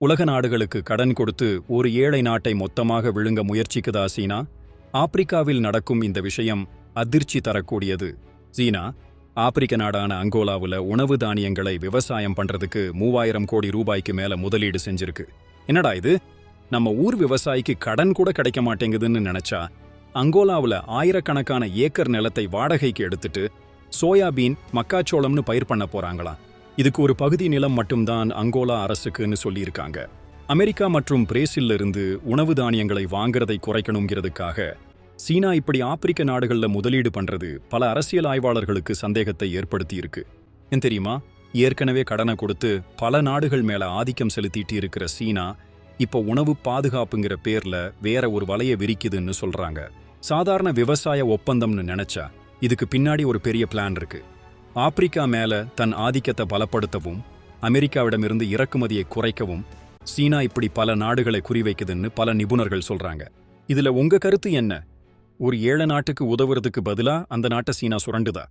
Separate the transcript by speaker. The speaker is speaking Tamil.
Speaker 1: உலக நாடுகளுக்கு கடன் கொடுத்து ஒரு ஏழை நாட்டை மொத்தமாக விழுங்க முயற்சிக்குதா சீனா? ஆப்பிரிக்காவில் நடக்கும் இந்த விஷயம் அதிர்ச்சி தரக்கூடியது. சீனா ஆப்பிரிக்க நாடான அங்கோலாவுல உணவு தானியங்களை விவசாயம் பண்றதுக்கு மூவாயிரம் கோடி ரூபாய்க்கு மேல முதலீடு செஞ்சிருக்கு. என்னடா இது? நம்ம ஊர் விவசாயிக்கு கடன் கூட கிடைக்க மாட்டேங்குதுன்னு நினைச்சா அங்கோலாவுல ஆயிரக்கணக்கான ஏக்கர் நிலத்தை வாடகைக்கு எடுத்துட்டு சோயாபீன் மக்காச்சோளம்னு பயிர் பண்ண போறாங்களாம் இதுக்கு ஒரு பகுதி நிலம் மட்டும்தான் அங்கோலா அரசுக்குன்னு சொல்லியிருக்காங்க. அமெரிக்கா மற்றும் பிரேசில்ல இருந்து உணவு தானியங்களை வாங்குறதை குறைக்கணுங்கிறதுக்காக சீனா இப்படி ஆப்பிரிக்க நாடுகள்ல முதலீடு பண்றது பல அரசியல் ஆய்வாளர்களுக்கு சந்தேகத்தை ஏற்படுத்தியிருக்கு. ஏன் தெரியுமா? ஏற்கனவே கடனை கொடுத்து பல நாடுகள் மேல ஆதிக்கம் செலுத்திட்டு இருக்கிற சீனா இப்போ உணவு பாதுகாப்புங்கிற பேர்ல வேற ஒரு வலைய விரிக்குதுன்னு சொல்றாங்க. சாதாரண விவசாய ஒப்பந்தம்னு நினைச்சா இதுக்கு பின்னாடி ஒரு பெரிய பிளான் இருக்கு. ஆப்பிரிக்கா மேல தன் ஆதிக்கத்தை பலப்படுத்தவும் அமெரிக்காவிடமிருந்து இறக்குமதியை குறைக்கவும் சீனா இப்படி பல நாடுகளை குறிவைக்குதுன்னு பல நிபுணர்கள் சொல்றாங்க. இதுல உங்க கருத்து என்ன? ஒரு ஏழை நாட்டுக்கு உதவுறதுக்கு பதிலா அந்த நாட்டை சீனா சுரண்டுதா?